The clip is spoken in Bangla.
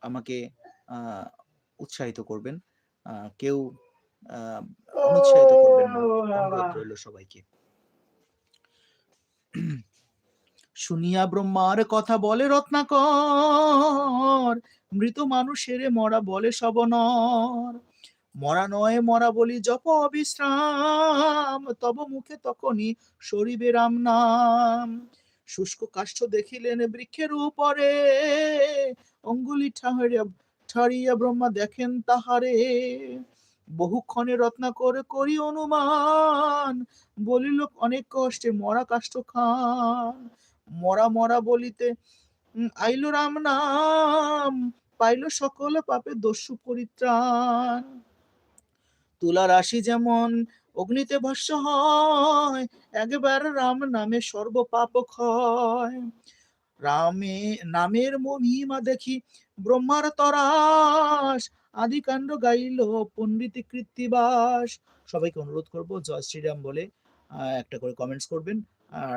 আমাকে উৎসাহিত করবেন। কেউ অনুৎসাহিত করবেন। অনুরোধ রইল সবাইকে। শুনিয়া ব্রহ্মার কথা বলে রত্নাকর, মৃত মানুষেরে মরা বলে সবনর। মরা নয় মরা বলি জপ অবিশ্রাম, তব মুখে তখনই সরিবে রাম নাম। শুষ্ক কাষ্ঠ দেখিলেন বৃক্ষের উপরে, অঙ্গুলি ঠাহরিয়া ঠাড়িয়া ব্রহ্মা দেখেন তাহারে। বহুক্ষণে রত্নাকর করি অনুমান, বলিল অনেক কষ্টে মরা কাষ্ঠ খান। মরা মরা বলিতে আইল রাম নাম, পাইল সকল পাপে দস্যু পরিত্রাণ। তুলা রাশি যেমন অগ্নিতে ভস্ম হয়, একবার রাম নামে সর্ব পাপ ক্ষয়। রামে নামের মহিমা দেখি ব্রহ্মার তরাস, আদিকাণ্ড গাইল পণ্ডিত কৃত্তিবাস। সবাইকে অনুরোধ করব জয় শ্রীরাম বলে একটা করে কমেন্টস করবেন। আর